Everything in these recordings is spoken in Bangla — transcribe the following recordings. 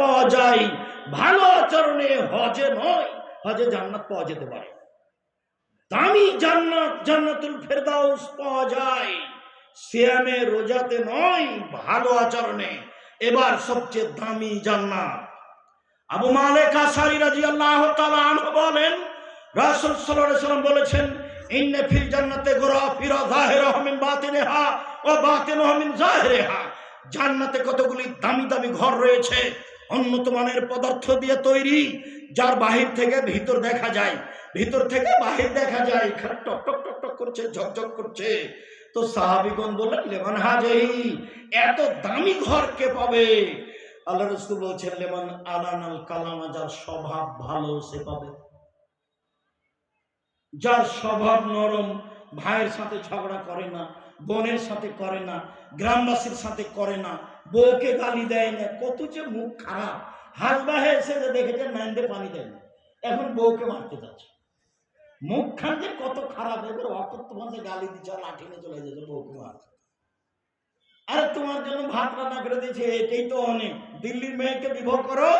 পাওয়া যায়। ভালো আচরণে হজে নয়, হজে জান্নাত পাওয়া যেতে পারে। দামি জান্নাত, জান্নাতুল ফেরদাউস পাওয়া যায়। সিয়ামে, রোজাতে নয়, ভালো আচরণে। এবার সবচেয়ে দামি জান্নাত। আবু মালিক আসারি রাদিয়াল্লাহু তাআলা আনহু বলেন, রাসূল সাল্লাল্লাহু আলাইহি সাল্লাম বলেছেন, ইন্নে ফিল জান্নাতে গুরাফিরা যাহিরাহা মিন বাতিনিহা ওয়া বাতিনুহা মিন যাহিরিহা। জান্নাতে কতগুলি দামি দামি ঘর রয়েছে উন্নত মানের পদার্থ দিয়ে তৈরি, যার বাহির থেকে ভিতর দেখা যায়। ভিতর থেকে বাহির দেখা যায়। এখানে টক টক টক টক করছে, ঝকঝক করছে। তো সাহাবিগণ বললেন, লেমন হাজেই, এত দামি ঘর কে পাবে? আল্লাহ রসুল বলছেন, লেমন আলানাল কালামা, যার স্বভাব ভালো সে পাবে। যার স্বভাব নরম, ভাইয়ের সাথে ঝগড়া করে না, বোনের সাথে করে না, গ্রামবাসীর সাথে করে না বউকে গালি দেয় না, কত যে মুখ খারাপ। হাসবাহে এসে যে দেখেছে ম্যান্ডে পানি দেয় না, এখন বউকে মারতে যাচ্ছে। মুখখান যে কত খারাপ, এবার অকথ্য ভাষায় গালি দিচ্ছে লাঠি নিয়ে চলে যাচ্ছে বউকে মারছে আরে তোমার জন্য ভাত রান্না করে দিয়েছে, এটাই তো অনেক। দিল্লির মেয়েকে বিবাহ করো,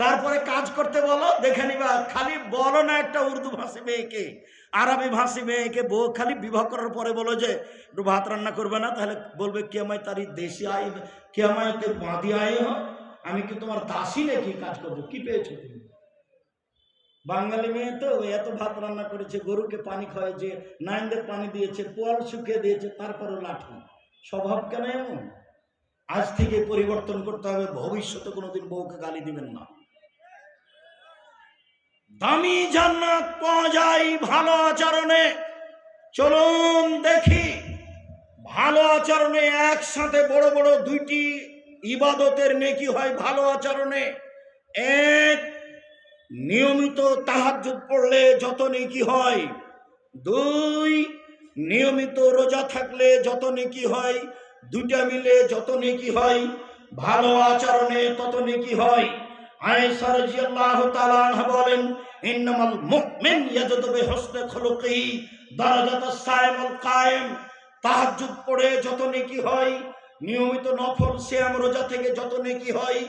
তারপরে কাজ করতে বলো, দেখে নিবা, খালি বলো না একটা উর্দু ভাষী মেয়েকে। আরবি ভাষী মেয়েকে বউ খালি বিবাহ করার পরে বলো যে, একটু ভাত রান্না করবে না? তাহলে বলবে, কে আমায় তারই দেশি আয় কে আমায় তোর বাঁধি আয় আমি কি তোমার দাসী নাকি কাজ করব? কি পেয়েছ তুমি? বাঙালি মেয়ে তো এত ভাত রান্না করেছে, গরুকে পানি খাওয়াইছে, নাইনদের পানি দিয়েছে, পোয়াল শুকিয়ে দিয়েছে, তারপরও লাঠি। স্বভাব কেন এমন? আজ থেকে পরিবর্তন করতে হবে, ভবিষ্যতে কোনোদিন বউকে গালি দিবেন না। দামি জান্নাত পাওয়া যায় ভালো আচরণে। চলুন দেখি। ভালো আচরণে একসাথে বড় বড় দুইটি ইবাদতের নেকি হয় ভালো আচরণে। এক, নিয়মিত তাহাজ্জুদ পড়লে যত নেকি হয়। দুই, নিয়মিত রোজা থাকলে যত নেকি হয়। দুইটা মিলে যত নেকি হয়, ভালো আচরণে তত নেকি হয়। আয়েশা রাদিয়াল্লাহু তাআলা বলেন ইন্নামাল মুমিন ইয়াজুদু বিহুসনি খুলুকি দারাজাতাস সাইমুল কায়েম। তাহাজ্জুদ পড়ে যত নেকি হয়, নিয়মিত নফল সিয়াম রোজা থেকে যত নেকি হয়,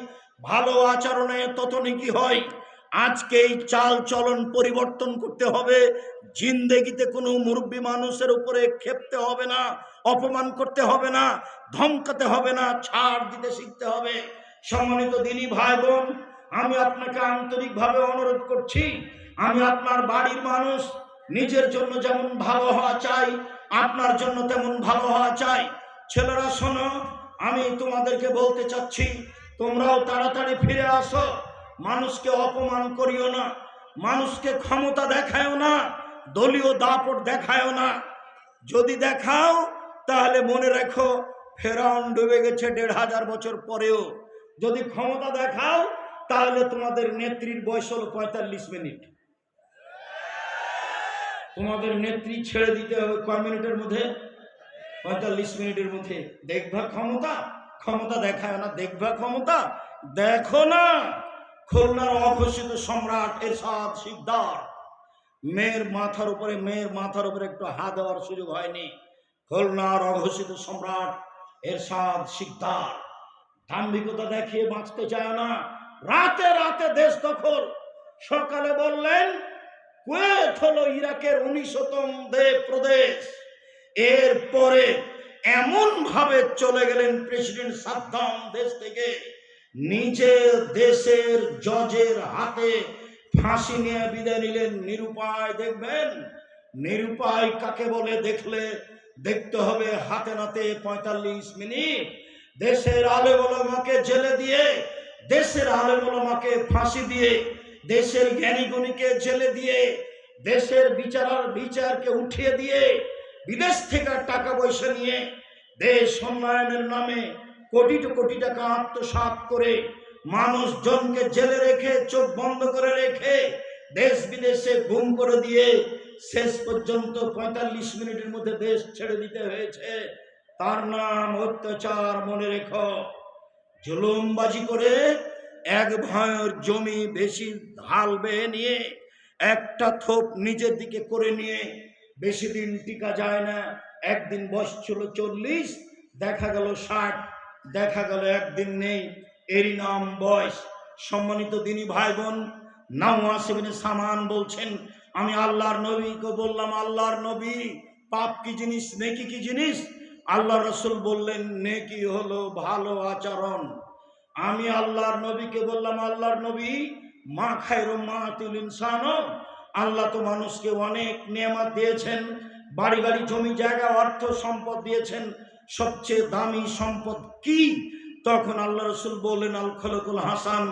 ভালো আচরণে তত নেকি হয়। আজকে এই চাল চলন পরিবর্তন করতে হবে, জিন্দেগিতে কোনো মুরব্বী মানুষের উপরে ক্ষেপতে হবে না, অপমান করতে হবে না, ধমকাতে হবে না, ছাড় দিতে শিখতে হবে। সম্মানিত দিনী ভাই বোন আমি আপনাকে আন্তরিকভাবে অনুরোধ করছি, আমি আপনার বাড়ির মানুষ, নিজের জন্য যেমন ভালো হওয়া চাই, আপনার জন্য তেমন ভালো হওয়া চাই। ছেলেরা, শোনো, আমি তোমাদেরকে বলতে চাচ্ছি, তোমরাও তাড়াতাড়ি ফিরে আসো, মানুষকে অপমান করিও না, মানুষকে ক্ষমতা দেখায়ও না, দলীয় দাপট দেখায়ও না। যদি দেখাও, তাহলে মনে রেখো, ফেরাউন ডুবে গেছে দেড় হাজার বছর পরেও। যদি ক্ষমতা দেখাও তাহলে তোমাদের নেত্রীর বয়স হলো পঁয়তাল্লিশ মিনিট। তোমাদের নেত্রী ছেড়ে দিতে হবে কয় মিনিটের মধ্যে? পঁয়তাল্লিশ মিনিটের মধ্যে। দেখবা ক্ষমতা? ক্ষমতা দেখায় না, দেখবা ক্ষমতা? দেখো না! খুলনার অঘোষিত সম্রাট এরশাদ শিকদার। মেয়ের মাথার উপরে, মেয়ের মাথার উপরে একটু হাত দেওয়ার সুযোগ হয়নি। খুলনার অঘোষিত সম্রাট এরশাদ শিকদার। দাম্ভিকতা দেখিয়ে বাঁচতে চায় না। রাতে রাতে দেশ দখল। সকালে বললেন, কুয়েত হলো ইরাকের উনিশতম প্রদেশ এরপরে এমন ভাবে চলে গেলেন প্রেসিডেন্ট সাদ্দাম দেশ থেকে। নিজের দেশের জজের হাতে ফাঁসি নিয়ে বিদায় নিলেন নিরুপায়। দেখবেন, নিরুপায় কাকে বলে? দেখলে দেখতে হবে হাতে নাতে পঁয়তাল্লিশ মিনিট। দেশের আলেমকে জেলে দিয়ে দেশের আলেমকে ফাঁসি দিয়ে, দেশের জ্ঞানীগুণীকে জেলে দিয়ে, দেশের বিচার বিচারকে উঠিয়ে দিয়ে, বিদেশ থেকে টাকা পয়সা নিয়ে দেশ উন্নয়নের নামে কোটি কোটি টাকা আত্মসাৎ করে মানুষজনকে জেলে রেখে, চোখ বন্ধ করে রেখে দেশ বিদেশে গুম করে দিয়ে শেষ পর্যন্ত পঁয়তাল্লিশ মিনিটের মধ্যে দেশ ছেড়ে দিতে হয়েছে। তার নাম অত্যাচার মনে রেখো। জুলুমবাজি করে এক ভয়ের জমি বেশি ঢাল বেয়ে নিয়ে, একটা থোপ নিজের দিকে করে নিয়ে, বেশি দিন টিকা যায় না। একদিন বয়স ছিল চল্লিশ, দেখা গেল ষাট, দেখা গেল একদিন নেই। এরই নাম বয়স। সম্মানিত দিনী ভাই বোন নাওয়াসিবিনে সামান বলছেন, আমি আল্লাহর নবীকে বললাম, আল্লাহর নবী, পাপ কি জিনিস, নেকি কি জিনিস? আল্লাহ রসুল বললেন, নেকি হলো ভালো আচরণ। আমি আল্লাহর নবীকে বললাম, আল্লাহর নবী, মা খায়রো মা তুল আল্লাহ তো মানুষকে অনেক নিয়ামত দিয়েছেন, বাড়ি বাড়ি জমি জায়গা, অর্থ সম্পদ দিয়েছেন। সবচেয়ে দামি সম্পদ কি? তখন আল্লাহ রসুল বললেন, আল খলকুল হাসান,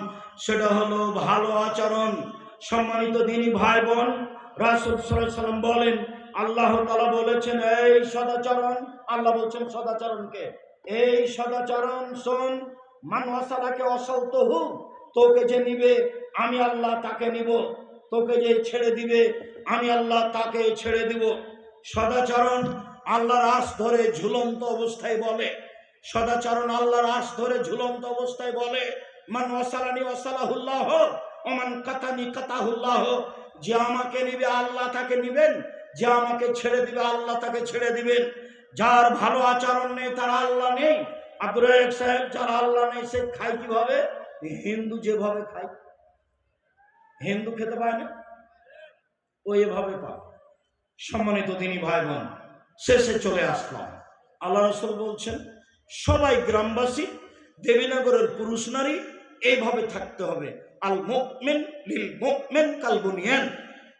সেটা হলো ভালো আচরণ। সম্মানিত দিনী ভাই বোন, রাসুল সাল্লাম বলেন আল্লাহ তালা বলেছেন, এই সদাচরণ আল্লাহ বলছেন, সদাচরণকে। এই সদাচরণ, শোন মানুষালাকে অসৌত হুক, তোকে যে নিবে, আমি আল্লাহ তাকে নিব। তোকে যে ছেড়ে দিবে, আমি আল্লাহ তাকে ছেড়ে দিব। সদাচরণ আল্লাহর আশ ধরে ঝুলন্ত অবস্থায় বলে। সদাচরণ আল্লাহর আশ ধরে ঝুলন্ত অবস্থায় বলে, মান ওয়াসালানি ওয়াসালাহুল্লাহ, ওমান কাতানি কাতাহুল্লাহ, যে আমাকে নিবে, আল্লাহ তাকে নিবেন। যে আমাকে ছেড়ে দিবে, আল্লাহ তাকে ছেড়ে দিবেন। যার ভালো আচরণ নেই, তার আল্লাহ নেই। আব্দুর সাহেব, যার আল্লাহ নেই, সে খায় কীভাবে? হিন্দু যেভাবে খায়, হিন্দু খেতে পায় না ও এভাবে পায়। সম্মানিত তিনি ভাই বোন শেষে চলে আসলাম। আল্লাহ রসুল বলছেন, সবাই গ্রামবাসী, দেবীনগরের পুরুষ নারী, এইভাবে থাকতে হবে। আল মোকমেন লিল মোকমেন কালবুনিয়ান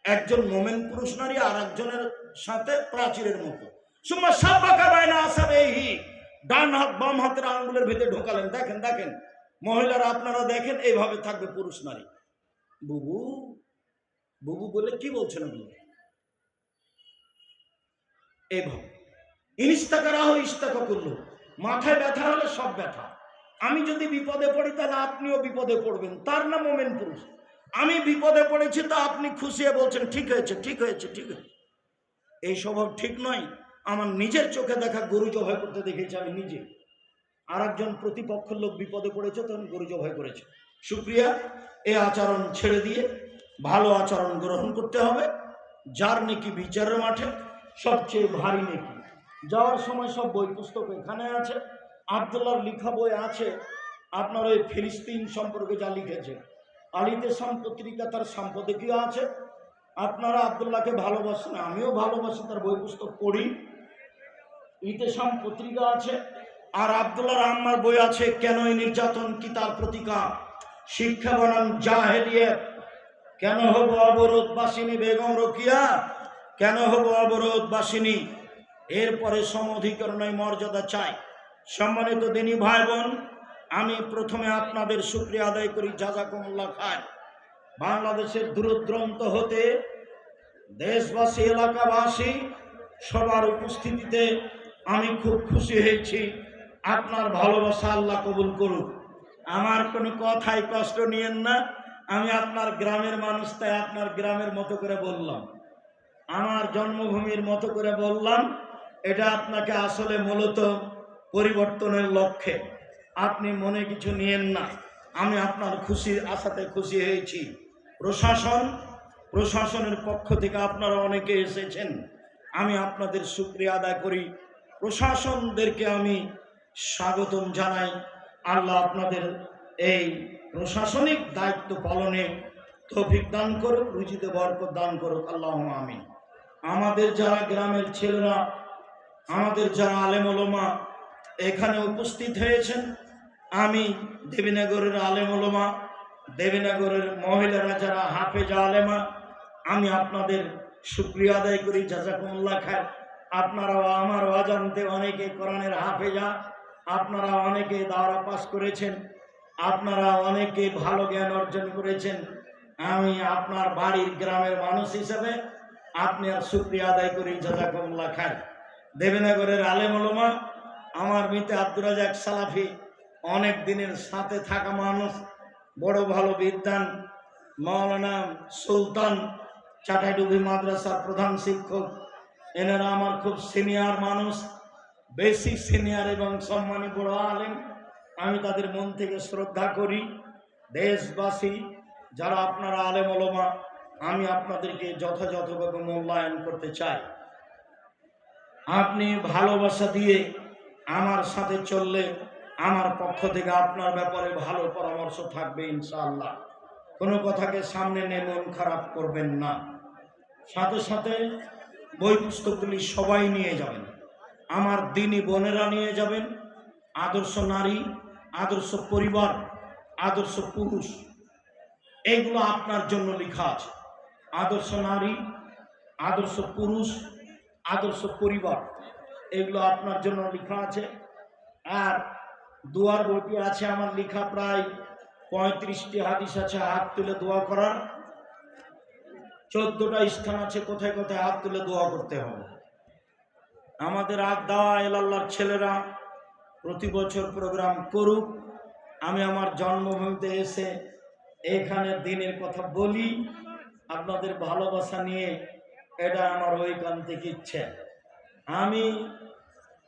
একজন মোমেন পুরুষ নারী আর একজনের সাথে প্রাচীরের মতো। সুম্মা সাবাকা বাইনা আসাবেহি। ডান হাত, বাম হাতের আঙ্গুলের ভিতরে ঢোকালেন। দেখেন দেখেন। মহিলারা আপনারা দেখেন, এইভাবে থাকবে পুরুষ নারী। বুবু বুবু বলে কি বলছেন আপনি? এইভাবে। ইনিস্তাকা রাহ ইস্তাকা করল। মাথায় ব্যথা হলে সব ব্যথা। আমি যদি বিপদে পড়ি তাহলে আপনিও বিপদে পড়বেন। তার নাম মোমেন পুরুষ। আমি বিপদে পড়েছি তো আপনি খুশিয়ে বলছেন, ঠিক হয়েছে ঠিক হয়েছে ঠিক হয়েছে। এই স্বভাব ঠিক নয়। আমার নিজের চোখে দেখা গরু জবাই করতে দেখেছি আমি নিজে। আর একজন প্রতিপক্ষের লোক বিপদে পড়েছে, তখন গরু জবাই করেছে। সুপ্রিয়া, এ আচরণ ছেড়ে দিয়ে ভালো আচরণ গ্রহণ করতে হবে। যার নাকি বিচারের মাঠে, সবচেয়ে ভারী নাকি। যাওয়ার সময় সব বই পুস্তক এখানে আছে। আবদুল্লাহর লিখা বই আছে। আপনার ওই ফিলিস্তিন সম্পর্কে যা লিখেছে। আলিতে সাম পত্রিকা তার সম্পাদকীয় আছে? আপনারা আবদুল্লাহকে ভালোবাসেন, আমিও ভালোবাসি, তার বই পুস্তক পড়ি। ইতেসাম পত্রিকা আছে, আর আবদুল্লাহ আম্মার বই আছে, কেন এই নির্যাতন কি তার প্রতিকার? শিক্ষা বনাম জাহেলিয়ত। কেন হব অবরোধ বাসিনী বেগম রকিয়া? কেন হব অবরোধ বাসিনী এরপরে সমঅধিকরণের মর্যাদা চাই। সম্মানিত দিনী ভাই বোন আমি প্রথমে আপনাদের শুক্রিয়া আদায় করি, জাজাকুমুল্লাহ খান বাংলাদেশের দূরদ্রন্ত হতে দেশবাসী, এলাকাবাসী, সবার উপস্থিতিতে আমি খুব খুশি হয়েছি। আপনার ভালোবাসা আল্লাহ কবুল করুক। আমার কোনো কথাই কষ্ট নিয়েন না। আমি আপনার গ্রামের মানুষ, তাই আপনার গ্রামের মতো করে বললাম। আমার জন্মভূমির মতো করে বললাম। এটা আপনাকে আসলে মূলত পরিবর্তনের লক্ষ্যে। আপনি মনে কিছু নিয়েন না। আমি আপনার খুশির আশাতে খুশি হয়েছি। প্রশাসন, প্রশাসনের পক্ষ থেকে আপনারা অনেকে এসেছেন। আমি আপনাদের শুক্রিয়া আদায় করি। প্রশাসনদেরকে আমি স্বাগতম জানাই। আল্লাহ আপনাদের এই প্রশাসনিক দায়িত্ব পালনে তৌফিক দান করুক রুচিতে বরকত দান করুক। আল্লাহ আমি আমাদের যারা গ্রামের ছেলেরা, আমাদের যারা আলেমলমা এখানে উপস্থিত হয়েছেন আমি দেবীনগরের আলেমলমা দেবীনগরের মহিলারা যারা হাফেজা আলেমা, আমি আপনাদের শুক্রিয়া আদায় করি, জাজাকুমুল্লাহ খায় আপনারাও আমার অজান্তে অনেকে কোরআনের হাফেজা, আপনারা অনেকে দাওরা পাস করেছেন, আপনারা অনেকে ভালো জ্ঞান অর্জন করেছেন। আমি আপনার বাড়ির গ্রামের মানুষ হিসেবে আপনি আর শুক্রিয়া আদায় করি, জাজাকুমুল্লাহ খায় দেবীনগরের আলেমলমা আমার মিতে আব্দুর রাজাক সালাফি অনেক দিনের সাথে থাকা মানুষ, বড় ভালো বিদ্যান মৌলানা সুলতান চাটাইডুবি মাদ্রাসার প্রধান শিক্ষক। এনারা আমার খুব সিনিয়র মানুষ, বেশি সিনিয়র এবং সম্মানী বড় আলেম। আমি তাদের মন থেকে শ্রদ্ধা করি। দেশবাসী, যারা আপনারা আলেম ওলমা, আমি আপনাদেরকে যথাযথভাবে মূল্যায়ন করতে চাই। আপনি ভালোবাসা দিয়ে আমার সাথে চললে আমার পক্ষ থেকে আপনার ব্যাপারে ভালো পরামর্শ থাকবে ইনশাআল্লাহ। কোনো কথাকে সামনে নিয়ে মন খারাপ করবেন না। সাথে সাথে বই পুস্তকগুলি সবাই নিয়ে যাবেন। আমার দিনী বোনেরা নিয়ে যাবেন। আদর্শ নারী, আদর্শ পরিবার, আদর্শ পুরুষ এইগুলো আপনার জন্য লেখা আছে। আদর্শ নারী, আদর্শ পুরুষ, আদর্শ পরিবার। এগুলো আপনার জন্য লেখা আছে। আর দুয়ার বইটি আছে আমার লেখা প্রায় পঁয়ত্রিশটি হাদিস আছে, হাত তুলে দোয়া করার। চোদ্দটা স্থান আছে, কোথায় কোথায় হাত তুলে দোয়া করতে হবে। আমাদের আগ দাওয়া এলাল্লার ছেলেরা প্রতি বছর প্রোগ্রাম করুক। আমি আমার জন্মভূমিতে এসে এখানে দিনের কথা বলি। আপনাদের ভালোবাসা নিয়ে এটা আমার ঐকান্তিক ইচ্ছে। আমি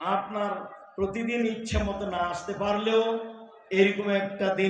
আপনার প্রতিদিন ইচ্ছে মতো না আসতে পারলেও এরকম একটা দিন